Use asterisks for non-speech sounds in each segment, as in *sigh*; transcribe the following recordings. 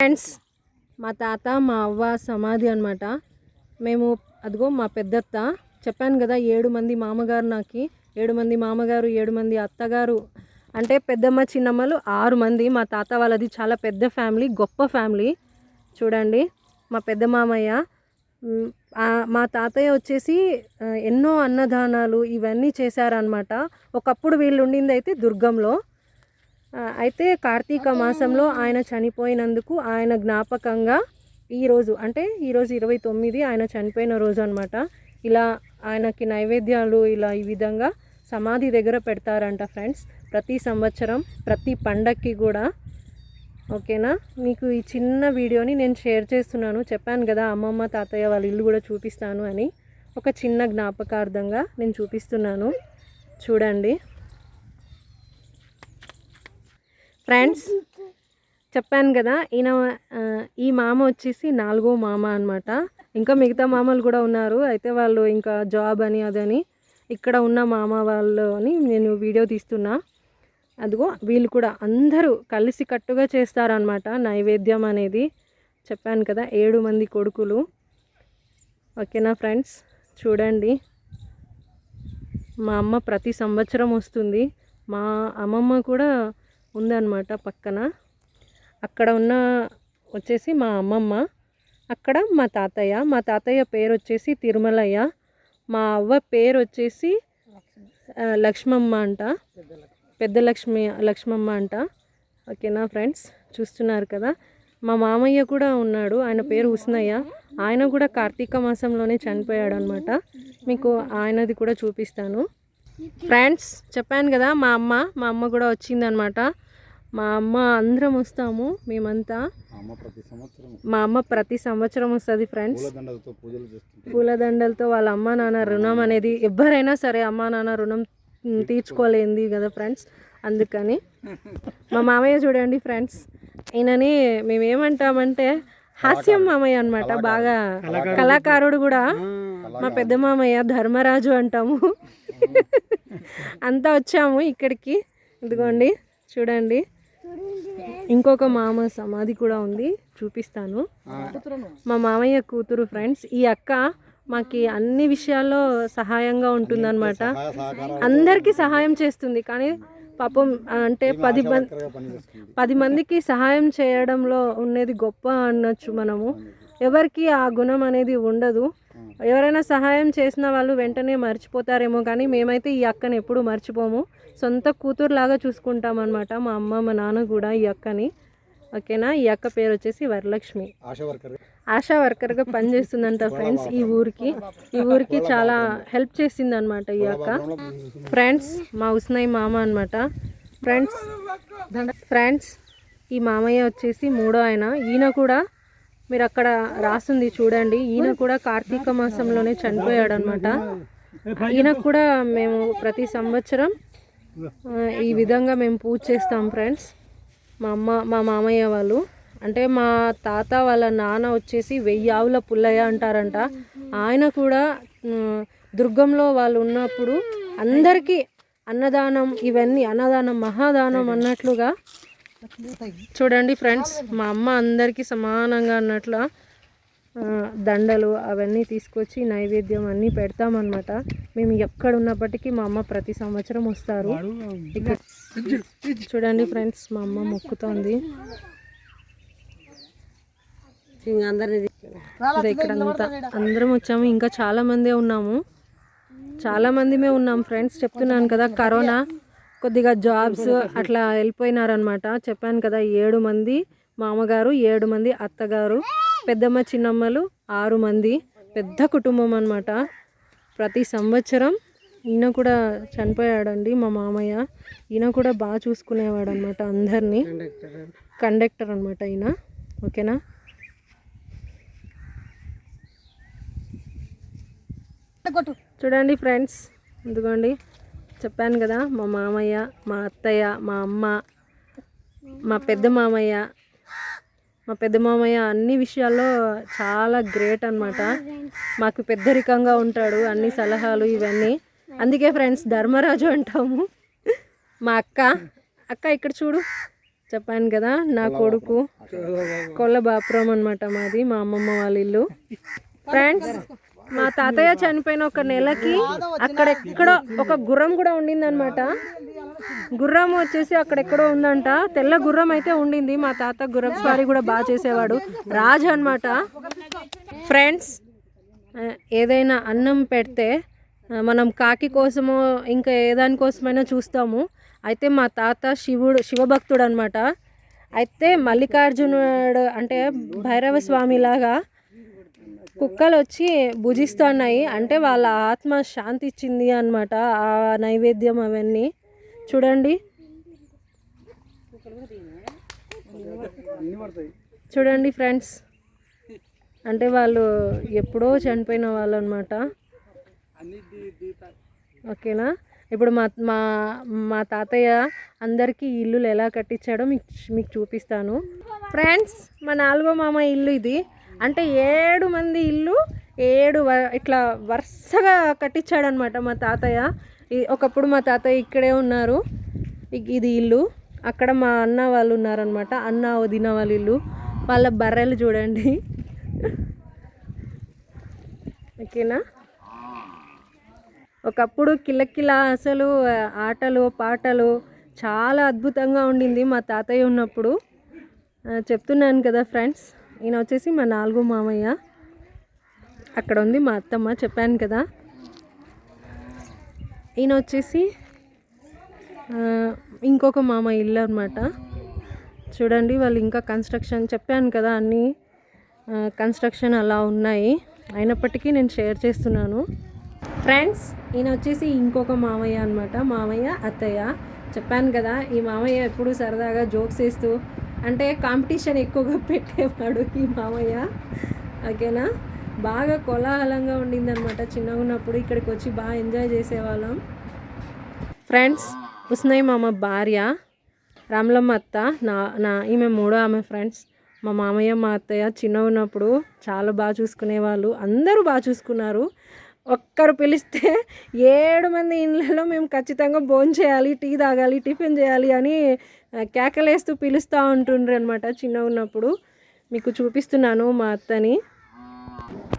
Friends మా తాత మా అవ్వ సమాధి అనమాట మేము అదిగో మా పెద్దత్త చెప్పాను కదా ఏడు మంది మామగారు నాకు ఏడు మంది మామగారు ఏడు మంది అత్తగారు అంటే పెద్దమ్మ చిన్నమ్మలు ఆరు మంది. మా తాత వాళ్ళది చాలా పెద్ద ఫ్యామిలీ గొప్ప ఫ్యామిలీ. చూడండి మా పెద్ద మామయ్య మా తాతయ్య వచ్చేసి ఎన్నో అన్నదానాలు ఇవన్నీ చేశారనమాట ఒకప్పుడు వీళ్ళు ఉండింది అయితే దుర్గంలో. అయితే కార్తీక మాసంలో ఆయన చనిపోయినందుకు ఆయన జ్ఞాపకంగా ఈరోజు అంటే ఈరోజు ఇరవై తొమ్మిది ఆయన చనిపోయిన రోజు అనమాట ఇలా ఆయనకి నైవేద్యాలు ఇలా ఈ విధంగా సమాధి దగ్గర పెడతారంట ఫ్రెండ్స్ ప్రతి సంవత్సరం ప్రతి పండక్కి కూడా. ఓకేనా? మీకు ఈ చిన్న వీడియోని నేను షేర్ చేస్తున్నాను. చెప్పాను కదా అమ్మమ్మ తాతయ్య వాళ్ళ ఇల్లు కూడా చూపిస్తాను అని. ఒక చిన్న జ్ఞాపకార్థంగా నేను చూపిస్తున్నాను. చూడండి. ఫ్రెండ్స్ చెప్పాను కదా ఈయన ఈ మామ వచ్చేసి నాలుగో మామ అన్నమాట. ఇంకా మిగతా మామలు కూడా ఉన్నారు. అయితే వాళ్ళు ఇంకా జాబ్ అని అదని ఇక్కడ ఉన్న మామ వాళ్ళు అని నేను వీడియో తీస్తున్నా. అదిగో వీళ్ళు కూడా అందరూ కలిసి కట్టుగా చేస్తారనమాట నైవేద్యం అనేది. చెప్పాను కదా ఏడు మంది కొడుకులు. ఓకేనా ఫ్రెండ్స్? చూడండి. మా అమ్మ ప్రతి సంవత్సరం వస్తుంది. మా అమ్మమ్మ కూడా ఉందన్నమాట పక్కన. అక్కడ ఉన్న వచ్చేసి మా అమ్మమ్మ అక్కడ మా తాతయ్య. మా తాతయ్య పేరు వచ్చేసి తిరుమలయ్య. మా అవ్వ పేరు వచ్చేసి లక్ష్మమ్మ అంట. పెద్ద లక్ష్మి లక్ష్మమ్మ అంట. ఓకేనా ఫ్రెండ్స్? చూస్తున్నారు కదా? మా మామయ్య కూడా ఉన్నాడు. ఆయన పేరు ఉస్నయ్య ఆయన కూడా కార్తీక మాసంలోనే చనిపోయాడు అనమాట మీకు ఆయనది కూడా చూపిస్తాను. ఫ్రెండ్స్ చెప్పాను కదా మా అమ్మ మా అమ్మ కూడా వచ్చిందనమాట మా అమ్మ అందరం వస్తాము మేమంతా. మా అమ్మ ప్రతి సంవత్సరం వస్తుంది ఫ్రెండ్స్. పూలదండలతో వాళ్ళ అమ్మ నాన్న రుణం అనేది ఎవరైనా సరే అమ్మ నాన్న రుణం తీర్చుకోలేంది కదా ఫ్రెండ్స్ అందుకని. మా మామయ్య చూడండి ఫ్రెండ్స్ ఈయనని మేము ఏమంటామంటే హాస్యం మామయ్య అనమాట బాగా కళాకారుడు. కూడా. మా పెద్ద మామయ్య ధర్మరాజు అంటాము. అంతా వచ్చాము ఇక్కడికి. ఇదిగోండి చూడండి. ఇంకొక మామ సమాధి కూడా ఉంది చూపిస్తాను. మా మామయ్య కూతురు ఫ్రెండ్స్ ఈ అక్క మాకి అన్ని విషయాల్లో సహాయంగా ఉంటుందన్నమాట. అనమాట అందరికీ సహాయం చేస్తుంది కానీ పాపం అంటే పది మంది పది మందికి సహాయం చేయడంలో ఉన్నది గొప్ప అనొచ్చు మనము. ఎవరికి ఆ గుణం అనేది ఉండదు. ఎవరైనా సహాయం చేసిన వాళ్ళు వెంటనే మర్చిపోతారేమో కానీ మేమైతే ఈ అక్కని ఎప్పుడు మర్చిపోము. సొంత కూతురులాగా చూసుకుంటాం అనమాట మా అమ్మ మా నాన్న కూడా ఈ అక్కని. ఓకేనా? ఈ అక్క పేరు వచ్చేసి వరలక్ష్మి. ఆశా వర్కర్ ఆశా వర్కర్గా పనిచేస్తుందంట ఫ్రెండ్స్ ఈ ఊరికి. ఈ ఊరికి చాలా హెల్ప్ చేసింది అనమాట ఈ అక్క. ఫ్రెండ్స్ మా ఉస్నయ్ మామ అనమాట ఫ్రెండ్స్ ఫ్రెండ్స్ ఈ మామయ్య వచ్చేసి మూడో ఆయన. ఈయన కూడా మీరు అక్కడ రాసింది చూడండి. ఈయన కూడా కార్తీక మాసంలోనే చనిపోయాడు అనమాట ఈయనకు కూడా మేము ప్రతి సంవత్సరం ఈ విధంగా మేము పూజ చేస్తాం ఫ్రెండ్స్. మా అమ్మ మా మామయ్య వాళ్ళు. అంటే మా తాత వాళ్ళ నాన్న వచ్చేసి వెయ్యి ఆవుల పుల్లయ్య అంటారంట. ఆయన కూడా దుర్గంలో వాళ్ళు ఉన్నప్పుడు అందరికీ అన్నదానం ఇవన్నీ అన్నదానం మహాదానం అన్నట్లుగా చూడండి ఫ్రెండ్స్ మా అమ్మ అందరికీ సమానంగా అన్నట్లు దండలు అవన్నీ తీసుకొచ్చి నైవేద్యం అన్నీ పెడతామన్నమాట. మేము ఎక్కడ ఉన్నప్పటికీ మా అమ్మ ప్రతి సంవత్సరం వస్తారు. చూడండి ఫ్రెండ్స్ మా అమ్మ మొక్కుతోంది. ఇదే ఇక్కడ అంతా అందరం వచ్చాము. ఇంకా చాలా మందే ఉన్నాము. చాలా మందిమే ఉన్నాం ఫ్రెండ్స్ చెప్తున్నాను కదా కరోనా. కొద్దిగా జాబ్స్ అట్లా వెళ్ళిపోయినారనమాట చెప్పాను కదా ఏడు మంది మామగారు ఏడు మంది అత్తగారు పెద్దమ్మ చిన్నమ్మలు ఆరు మంది. పెద్ద కుటుంబం అనమాట ప్రతి సంవత్సరం ఈయన కూడా చనిపోయాడండి మా మామయ్య. ఈయన కూడా బాగా చూసుకునేవాడు అనమాట అందరినీ. కండక్టర్. అనమాట ఈయన. ఓకేనా? చూడండి ఫ్రెండ్స్ ఇదిగోండి. చెప్పాను కదా మా మామయ్య మా అత్తయ్య మా అమ్మ మా పెద్ద మామయ్య. మా పెద్ద మామయ్య అన్ని విషయాల్లో చాలా గ్రేట్ అన్నమాట. మాకు పెద్దరికంగా ఉంటాడు అన్ని సలహాలు ఇవన్నీ. అందుకే ఫ్రెండ్స్ ధర్మరాజు అంటాము. మా అక్క అక్క ఇక్కడ చూడు. చెప్పాను కదా నా కొడుకు. కొల్ల బాపురం అనమాట మాది మా అమ్మమ్మ వాళ్ళ ఇల్లు. ఫ్రెండ్స్ మా తాతయ్య చనిపోయిన ఒక నెలకి అక్కడెక్కడో ఒక గుర్రం కూడా ఉండిందనమాట గుర్రం వచ్చేసి అక్కడెక్కడో ఉందంట. తెల్ల గుర్రం అయితే ఉండింది. మా తాత గుర్రం స్వారీ కూడా బాగా చేసేవాడు. రాజు అనమాట ఫ్రెండ్స్ ఏదైనా అన్నం పెడితే మనం కాకి కోసమో ఇంకా ఏ దానికోసమైనా చూస్తాము. అయితే మా తాత శివుడు శివభక్తుడు అనమాట అయితే మల్లికార్జునుడు అంటే భైరవ స్వామి లాగా కుక్కలు వచ్చి భుజిస్తున్నాయి. అంటే వాళ్ళ ఆత్మ శాంతి ఇచ్చింది అనమాట ఆ నైవేద్యం అవన్నీ. చూడండి. చూడండి ఫ్రెండ్స్. అంటే వాళ్ళు ఎప్పుడో చనిపోయిన వాళ్ళు అనమాట ఓకేనా? ఇప్పుడు మా మా మా తాతయ్య అందరికీ ఇల్లులు ఎలా కట్టించాడో మీకు మీకు చూపిస్తాను. ఫ్రెండ్స్ మా నాలుగో మామ ఇల్లు ఇది. అంటే ఏడు మంది ఇల్లు ఏడు వ- ఇట్లా వరుసగా కట్టించాడనమాట మా తాతయ్య. ఒకప్పుడు మా తాతయ్య ఇక్కడే ఉన్నారు. ఇది ఇల్లు. అక్కడ మా అన్న వాళ్ళు ఉన్నారనమాట అన్న వదిన వాళ్ళ ఇల్లు. వాళ్ళ బర్రెలు చూడండి. ఓకేనా? ఒకప్పుడు కిలకిల అసలు ఆటలు పాటలు చాలా అద్భుతంగా ఉండింది మా తాతయ్య ఉన్నప్పుడు. చెప్తున్నాను కదా ఫ్రెండ్స్. ఈయన వచ్చేసి మా నాలుగో మామయ్య. అక్కడ ఉంది మా అత్తమ్మ చెప్పాను కదా. ఈయన వచ్చేసి ఇంకొక మామ ఇల్లు అనమాట చూడండి వాళ్ళు ఇంకా కన్స్ట్రక్షన్ చెప్పాను కదా అన్నీ కన్స్ట్రక్షన్ అలా ఉన్నాయి. అయినప్పటికీ నేను షేర్ చేస్తున్నాను. ఫ్రెండ్స్ ఈయన వచ్చేసి ఇంకొక మామయ్య అనమాట మామయ్య అత్తయ్య. చెప్పాను కదా ఈ మామయ్య ఎప్పుడు సరదాగా జోక్స్ వేస్తూ అంటే కాంపిటీషన్ ఎక్కువగా *laughs* పెట్టేవాడు ఈ మామయ్య. ఓకేనా? బాగా కోలాహలంగా ఉండిందనమాట చిన్నగా ఉన్నప్పుడు ఇక్కడికి వచ్చి బాగా ఎంజాయ్ చేసేవాళ్ళం. ఫ్రెండ్స్ ఉస్నయ్ మామ భార్య రామలమ్మ అత్త నా నా ఈమె మూడో ఆమె ఫ్రెండ్స్ మా మామయ్య మా అత్తయ్య చిన్న ఉన్నప్పుడు చాలా బాగా చూసుకునేవాళ్ళు. అందరూ బాగా చూసుకున్నారు. ఒక్కరు పిలిస్తే ఏడు మంది ఇళ్ళలో మేము ఖచ్చితంగా భోజనం చేయాలి టీ తాగాలి టిఫిన్ చేయాలి అని కేకలేస్తూ పిలుస్తూ ఉంటుండ్రు అనమాట చిన్న ఉన్నప్పుడు. మీకు చూపిస్తున్నాను మా అత్తని.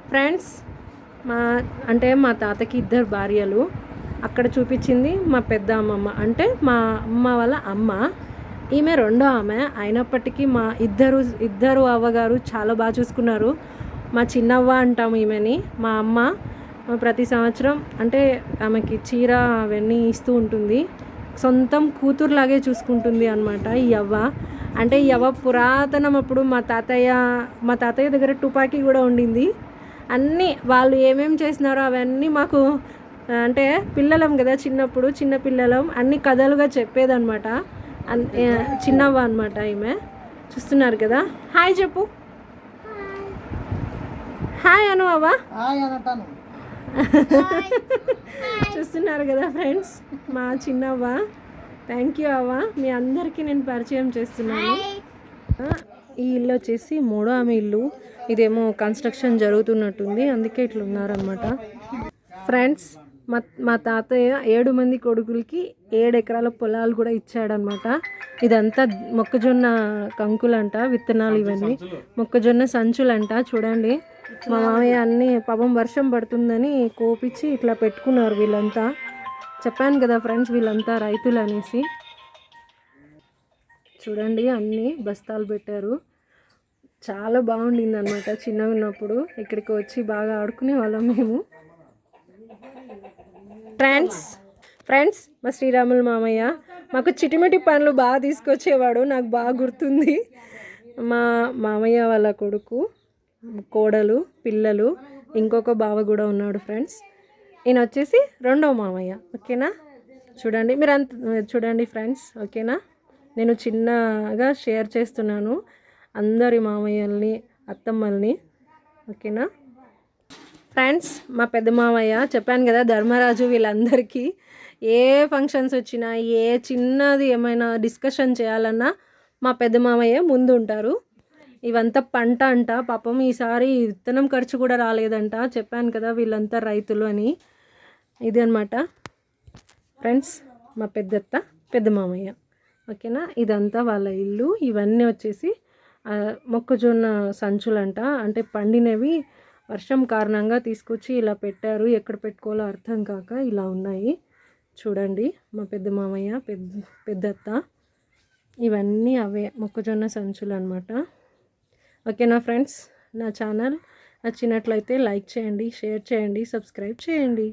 ఫ్రెండ్స్ మా అంటే మా తాతకి ఇద్దరు భార్యలు. అక్కడ చూపించింది మా పెద్ద అమ్మమ్మ అంటే మా అమ్మ వాళ్ళ అమ్మ. ఈమె రెండో ఆమె. అయినప్పటికీ మా ఇద్దరు ఇద్దరు అవ్వగారు చాలా బాగా చూసుకున్నారు. మా చిన్నవ్వ అంటాము ఈమెని. మా అమ్మ ప్రతి సంవత్సరం అంటే ఆమెకి చీర అవన్నీ ఇస్తూ ఉంటుంది. సొంతం కూతురులాగే చూసుకుంటుంది అనమాట ఈ అవ్వ అంటే ఈ అవ్వ పురాతనం అప్పుడు మా తాతయ్య మా తాతయ్య దగ్గర తుపాకీ కూడా ఉండింది. అన్నీ వాళ్ళు ఏమేం చేసినారో అవన్నీ మాకు అంటే పిల్లలం కదా చిన్నప్పుడు చిన్న పిల్లలం అన్ని కథలుగా ఆ, చిన్నవ్వ అనమాట ఈమె. చూస్తున్నారు కదా? హాయ్ చెప్పు. హాయ్. అను అవ్వ చూస్తున్నారు కదా ఫ్రెండ్స్ మా చిన్నవ్వ. థ్యాంక్ యూ అవ్వ. మీ అందరికీ నేను పరిచయం చేస్తున్నాను. ఈ ఇల్లు వచ్చేసి మూడో ఆమె ఇల్లు. ఇదేమో కన్స్ట్రక్షన్ జరుగుతున్నట్టుంది. అందుకే ఇట్లా ఉన్నారనమాట ఫ్రెండ్స్ మా మా తాతయ్య ఏడు మంది కొడుకులకి ఏడు ఎకరాల పొలాలు కూడా ఇచ్చాడనమాట ఇదంతా మొక్కజొన్న కంకులంట విత్తనాలు ఇవన్నీ. మొక్కజొన్న సంచులంట చూడండి. మా మామయ్య అన్ని పాపం వర్షం పడుతుందని కోపించి ఇట్లా పెట్టుకున్నారు వీళ్ళంతా. చెప్పాను కదా ఫ్రెండ్స్ వీళ్ళంతా రైతులు అనేసి. చూడండి అన్ని బస్తాలు పెట్టారు. చాలా బాగుండింది అనమాట చిన్నగా ఉన్నప్పుడు. ఇక్కడికి వచ్చి బాగా ఆడుకునే వాళ్ళం మేము. ఫ్రెండ్స్ ఫ్రెండ్స్ మా శ్రీరాములు మామయ్య మాకు చిటిమిటి పనులు బాగా తీసుకొచ్చేవాడు. నాకు బాగా గుర్తుంది. మా మామయ్య వాళ్ళ కొడుకు. కోడలు పిల్లలు ఇంకొక బావ కూడా ఉన్నాడు ఫ్రెండ్స్ ఈయన వచ్చేసి రెండో మామయ్య ఓకేనా? చూడండి మీరు అంత చూడండి ఫ్రెండ్స్ ఓకేనా? నేను చిన్నగా షేర్ చేస్తున్నాను అందరి మామయ్యల్ని అత్తమ్మల్ని ఓకేనా? ఫ్రెండ్స్ మా పెద్ద మామయ్య చెప్పాను కదా ధర్మరాజు వీళ్ళందరికీ ఏ ఫంక్షన్స్ వచ్చినా ఏ చిన్నది ఏమైనా డిస్కషన్ చేయాలన్నా మా పెద్ద మామయ్య ముందు ఉంటారు ఇవంతా పంట అంట. పాపం ఈసారి విత్తనం ఖర్చు కూడా రాలేదంట. చెప్పాను కదా వీళ్ళంతా రైతులు అని. ఇది అనమాట ఫ్రెండ్స్ మా పెద్దత్త పెద్ద మామయ్య. ఓకేనా? ఇదంతా వాళ్ళ ఇల్లు. ఇవన్నీ వచ్చేసి మొక్కజొన్న సంచులంట. అంటే పండినవి వర్షం కారణంగా తీసుకొచ్చి ఇలా పెట్టారు. ఎక్కడ పెట్టుకోవాలో అర్థం కాక ఇలా ఉన్నాయి. చూడండి మా పెద్ద మామయ్య పెద్ద పెద్దత్త. ఇవన్నీ అవే మొక్కజొన్న సంచులు అనమాట ఓకేనా ఫ్రెండ్స్? నా ఛానల్ నచ్చినట్లయితే లైక్ చేయండి షేర్ చేయండి సబ్స్క్రైబ్ చేయండి.